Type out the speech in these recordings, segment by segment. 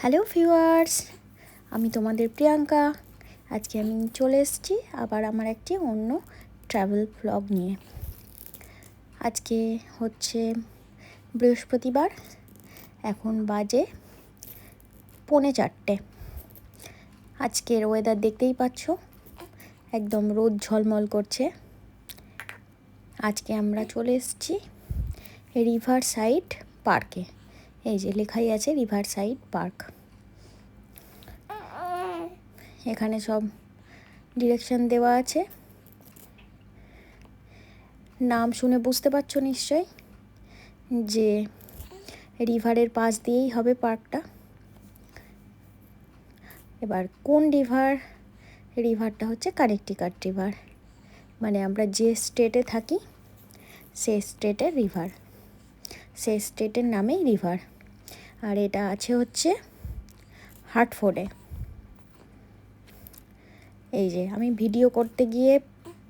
Hello viewers, আমি তোমাদের প্রিয়াঙ্কা। আজকে আমি চলে এসেছি আবার আমার একটি অন্য ট্রাভেল ব্লগ নিয়ে। আজকে হচ্ছে বৃহস্পতিবার, এখন বাজে পৌনে চারটে। আজকের ওয়েদার দেখতেই পাচ্ছ, একদম রোদ ঝলমল করছে। আজকে আমরা চলে এসেছি রিভার সাইড পার্কে এই যে লেখাই আছে রিভার সাইড পার্ক এখানে সব ডিরেকশন দেওয়া আছে। নাম শুনে বুঝতে পারছ নিশ্চয় যে রিভারের পাশ দিয়েই হবে পার্কটা এবার কোন রিভার রিভারটা হচ্ছে কানেকটিকাট রিভার মানে আমরা যে স্টেটে থাকি সে স্টেটের রিভার সেই স্টেটের নামেই রিভার আর এটা আছে হচ্ছে হার্টফোর্ডে। এই যে, আমি ভিডিও করতে গিয়ে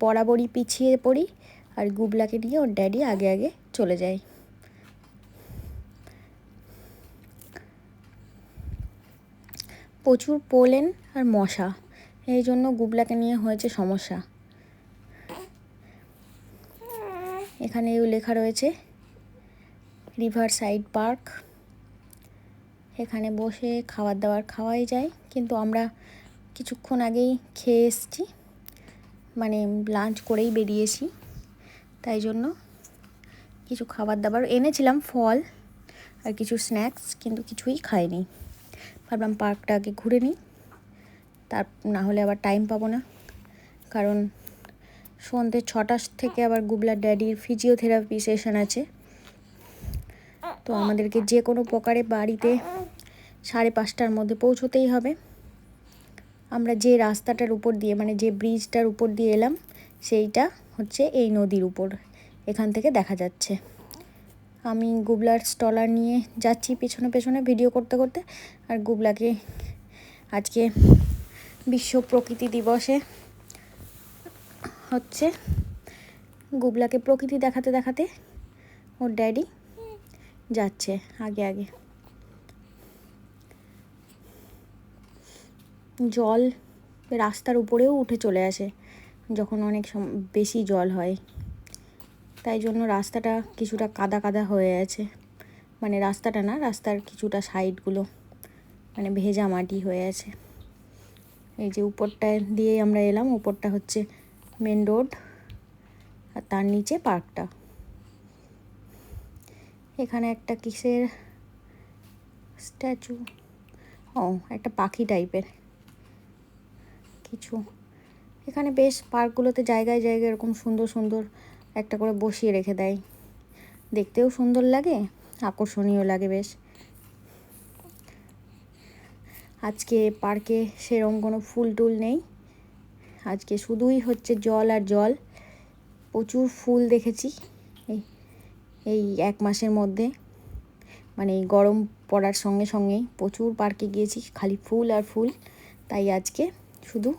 বরাবরই পিছিয়ে পড়ি আর গুবলাকে নিয়ে ওর ড্যাডি আগে আগে চলে যায়। প্রচুর পোলেন আর মশা, এই জন্য গুবলাকে নিয়ে হয়েছে সমস্যা। এখানেও লেখা রয়েছে রিভার সাইড পার্ক। এখানে বসে খাবার দাবার খাওয়াই যায়। কিন্তু আমরা কিছুক্ষণ আগেই খেয়ে এসেছি। মানে লাঞ্চ করেই বেরিয়েছি। তাই জন্য কিছু খাবার দাবার এনেছিলাম, ফল আর কিছু স্ন্যাক্স কিন্তু কিছুই খাইনি। ভাবলাম পার্কটা আগে ঘুরে নিই। তার, না হলে আবার টাইম পাবো না। কারণ সন্ধ্যে ছটার থেকে আবার গুবলার ড্যাডির ফিজিওথেরাপি সেশন আছে। তো আমাদেরকে যে কোনো প্রকারে বাড়িতে সাড়ে পাঁচটার মধ্যে পৌঁছতেই হবে। আমরা যে রাস্তাটার উপর দিয়ে মানে যে ব্রিজটার উপর দিয়ে এলাম, সেইটা হচ্ছে এই নদীর উপর। এখান থেকে দেখা যাচ্ছে। আমি গুবলার স্টলার নিয়ে যাচ্ছি পেছনে পেছনে ভিডিও করতে করতে। আর গুবলাকে আজকে বিশ্ব প্রকৃতি দিবসে হচ্ছে গুবলাকে প্রকৃতি দেখাতে দেখাতে ওর ড্যাডি যাচ্ছে, আগে আগে। জল রাস্তার উপরেও উঠে চলে আসে, যখন অনেক বেশি জল হয়। তাই জন্য রাস্তাটা কিছুটা কাদা কাদা হয়ে আছে। মানে রাস্তাটা না, রাস্তার কিছুটা সাইডগুলো মানে ভেজা মাটি হয়ে আছে। এই যে উপরটা দিয়ে আমরা এলাম, উপরটা হচ্ছে মেন রোড, আর তার নিচে পার্কটা। এখানে একটা কিসের স্ট্যাচু? ও, একটা পাখি টাইপের। কিছু। এখানে বেশ পার্কগুলোতে জায়গায় জায়গায় এরকম সুন্দর সুন্দর একটা করে বসিয়ে রেখে দেয়। দেখতেও সুন্দর লাগে, আকর্ষণীয় লাগে বেশ। আজকে পার্কে সেরকম কোনো ফুল টুল নেই। আজকে শুধুই হচ্ছে জল আর জল। প্রচুর ফুল দেখেছি। এই এক মাসের মধ্যে মানে গরম পড়ার সঙ্গে সঙ্গেই প্রচুর পার্কে গিয়েছি, খালি ফুল আর ফুল। তাই আজকে শুধু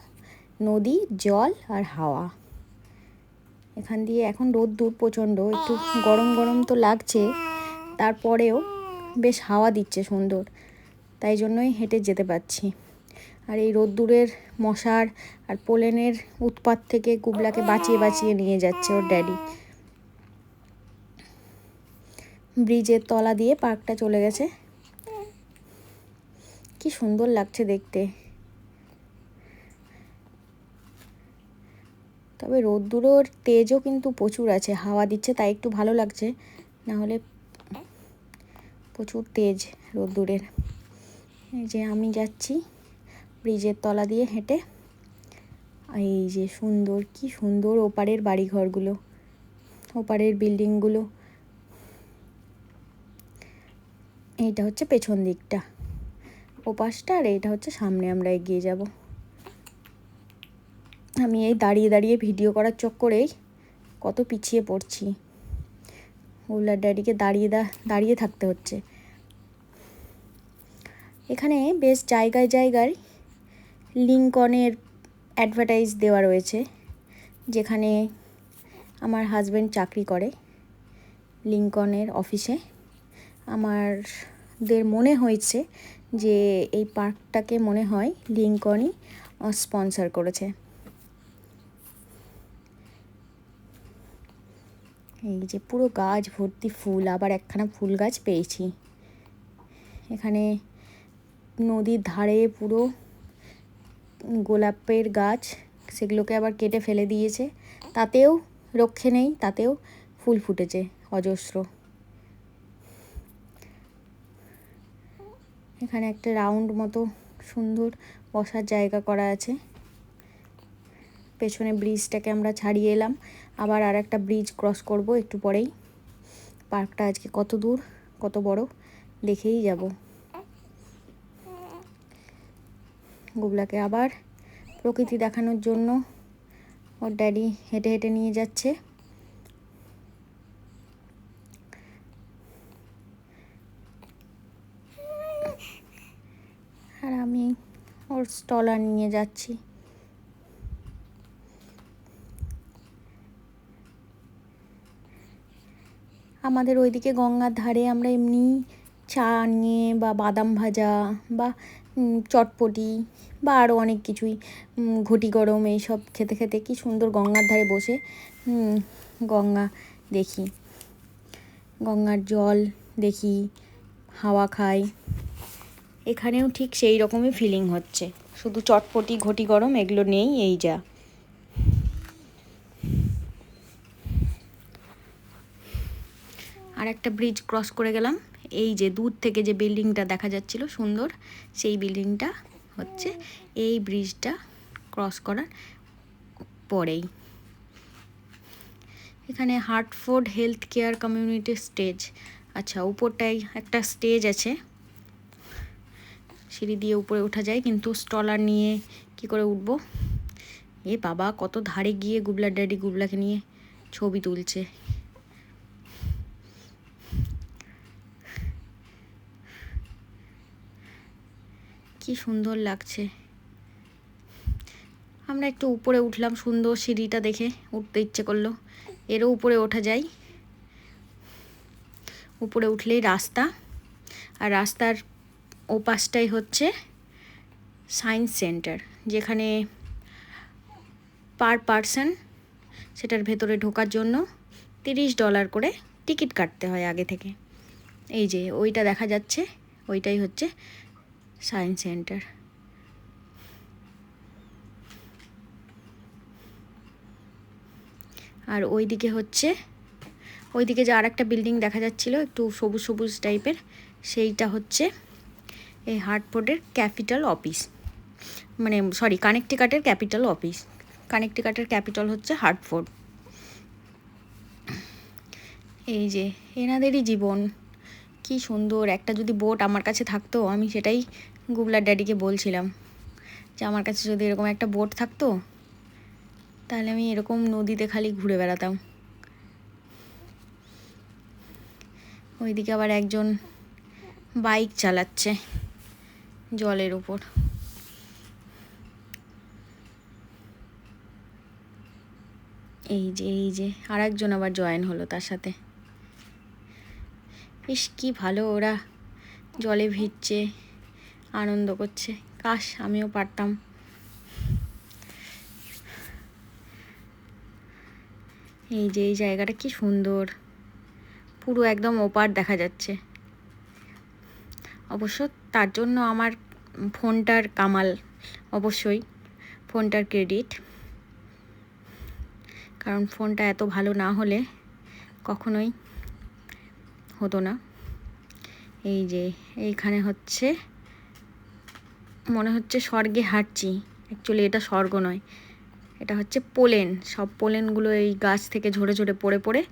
নদী, জল আর হাওয়া। এখান দিয়ে এখন রোদ দূর প্রচণ্ড, একটু গরম গরম তো লাগছে। তারপরেও বেশ হাওয়া দিচ্ছে সুন্দর, তাই জন্যই হেঁটে যেতে পারছি। আর এই রোদ্দুরের মশার আর পোলেনের উৎপাত থেকে গুবলাকে বাঁচিয়ে বাঁচিয়ে নিয়ে যাচ্ছে ওর ড্যাডি। ব্রিজের তলা দিয়ে পার্কটা চলে গেছে। কি সুন্দর লাগছে দেখতে। তবে রোদ্দুরোর তেজও কিন্তু প্রচুর আছে, হাওয়া দিচ্ছে তাই একটু ভালো লাগছে। না হলে প্রচুর তেজ রোদ্দুরের। যে আমি যাচ্ছি ব্রিজের তলা দিয়ে হেঁটে। এই যে সুন্দর, কি সুন্দর ওপারের বাড়িঘরগুলো, ওপারের বিল্ডিংগুলো। এইটা হচ্ছে পেছন দিকটা। ওপাশটা আর এইটা হচ্ছে সামনে আমরা এগিয়ে যাব। আমি এই দাঁড়িয়ে দাঁড়িয়ে ভিডিও করার চক্করেই কত পিছিয়ে পড়ছি। ওলার ড্যাডিকে দাঁড়িয়ে দা দাঁড়িয়ে থাকতে হচ্ছে। এখানে বেশ জায়গায় জায়গায় লিঙ্কনের অ্যাডভার্টাইজ দেওয়া রয়েছে, যেখানে আমার হাজব্যান্ড চাকরি করে লিঙ্কনের অফিসে আমারদের মনে হয়েছে যে এই পার্কটাকে মনে হয় লিঙ্কনই স্পন্সর করেছে। এই যে পুরো গাছ ভর্তি ফুল, আবার একখানা ফুল গাছ পেয়েছি। এখানে নদীর ধারে পুরো গোলাপের গাছ, সেগুলোকে আবার কেটে ফেলে দিয়েছে। তাতেও রক্ষে নেই, তাতেও ফুল ফুটেছে, অজস্র। এখানে একটা রাউন্ড মতো সুন্দর বসার জায়গা করা আছে। পেছনে ব্রিজটাকে আমরা ছাড়িয়ে এলাম। আবার আর একটা ব্রিজ ক্রস করব একটু পরেই। পার্কটা আজকে কত দূর, কত বড়, দেখেই যাব। গুবলাকে আবার প্রকৃতি দেখানোর জন্য ওর ড্যাডি হেঁটে হেঁটে নিয়ে যাচ্ছে আর আমি স্টলার নিয়ে যাচ্ছি। আমাদের ওইদিকে গঙ্গার ধারে আমরা এমনি চা নিয়ে বা বাদাম ভাজা বা চটপটি বা আরও অনেক কিছুই ঘটি গরম এইসব খেতে খেতে কি সুন্দর গঙ্গার ধারে বসে গঙ্গা দেখি। গঙ্গার জল দেখি, হাওয়া খাই। এখানেও ঠিক সেই রকমই ফিলিং হচ্ছে। শুধু চটপটি, ঘটি গরম, এগুলো নেই, এই যা। আর একটা ব্রিজ ক্রস করে গেলাম। এই যে দূর থেকে যে বিল্ডিংটা দেখা যাচ্ছিল, সুন্দর, সেই বিল্ডিংটা হচ্ছে এই ব্রিজটা ক্রস করার পরেই। এখানে Hartford health care community stage আচ্ছা উপরটাই একটা স্টেজ আছে। সিঁড়ি দিয়ে উপরে ওঠা যায়, কিন্তু স্টলার নিয়ে কি করে উঠবো? এ বাবা, কত ধারে গিয়ে গুবলার ড্যাডি গুবলাকে নিয়ে ছবি তুলছে। কি সুন্দর লাগছে। আমরা একটু উপরে উঠলাম সুন্দর সিঁড়িটা দেখে, উঠতে ইচ্ছে করল। এরও উপরে ওঠা যায়। উপরে উঠলেই রাস্তা, আর রাস্তার ওপাশটাই হচ্ছে সায়েন্স সেন্টার, যেখানে পার পারসন সেটার ভেতরে ঢোকার জন্য তিরিশ ডলার করে টিকিট কাটতে হয় আগে থেকে। এই যে, ওইটা দেখা যাচ্ছে, ওইটাই হচ্ছে সায়েন্স সেন্টার। আর ওইদিকে হচ্ছে, ওইদিকে যে আর একটা বিল্ডিং দেখা যাচ্ছিল, একটু সবুজ সবুজ টাইপের, সেইটা হচ্ছে এই হার্টফোর্ডের ক্যাপিটাল অফিস। মানে সরি, কানেকটিকাটের ক্যাপিটাল অফিস। কানেকটিকাটের ক্যাপিটাল হচ্ছে হার্টফোর্ড এই যে, এনাদেরই জীবন। কি সুন্দর, একটা যদি বোট আমার কাছে থাকতো, আমি সেটাই গুবলার ড্যাডিকে বলছিলাম যে, আমার কাছে যদি এরকম একটা বোট থাকতো, তাহলে আমি এরকম নদীতে খালি ঘুরে বেড়াতাম। ওইদিকে আবার একজন বাইক চালাচ্ছে। জলের উপর। এই যে এই যে আর একজন আবার জয়েন হলো তার সাথে। ইস, কি ভালো ওরা। জলে ভিজছে, আনন্দ করছে। কাশ, আমিও পারতাম। এই যে, এই জায়গাটা কি সুন্দর। পুরো একদম ওপার দেখা যাচ্ছে। অবশ্য তার জন্য আমার ফোনটার কামাল, অবশ্যই ফোনটার ক্রেডিট। কারণ ফোনটা এত ভালো না হলে কখনোই হতো না। এই যে, এইখানে হচ্ছে, মনে হচ্ছে স্বর্গে হাঁটছি। অ্যাকচুয়ালি এটা স্বর্গ নয়, এটা হচ্ছে পোলেন। সব পোলেনগুলো এই গাছ থেকে ঝরে ঝরে পড়ে পড়ে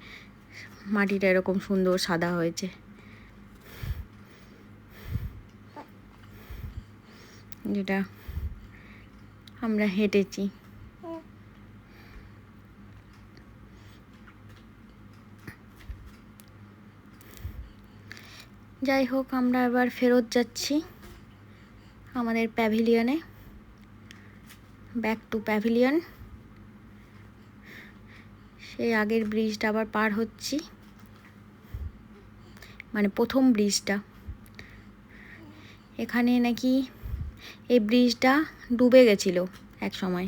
মাটিটা এরকম সুন্দর সাদা হয়েছে। যেটা আমরা হেঁটেছি। যাই হোক, আমরা এবার ফেরত যাচ্ছি আমাদের প্যাভিলিয়নে। ব্যাক টু প্যাভিলিয়ন সেই আগের ব্রিজটা আবার পার হচ্ছি। মানে প্রথম ব্রিজটা এখানে নাকি এই ব্রিজটা ডুবে গেছিল এক সময়।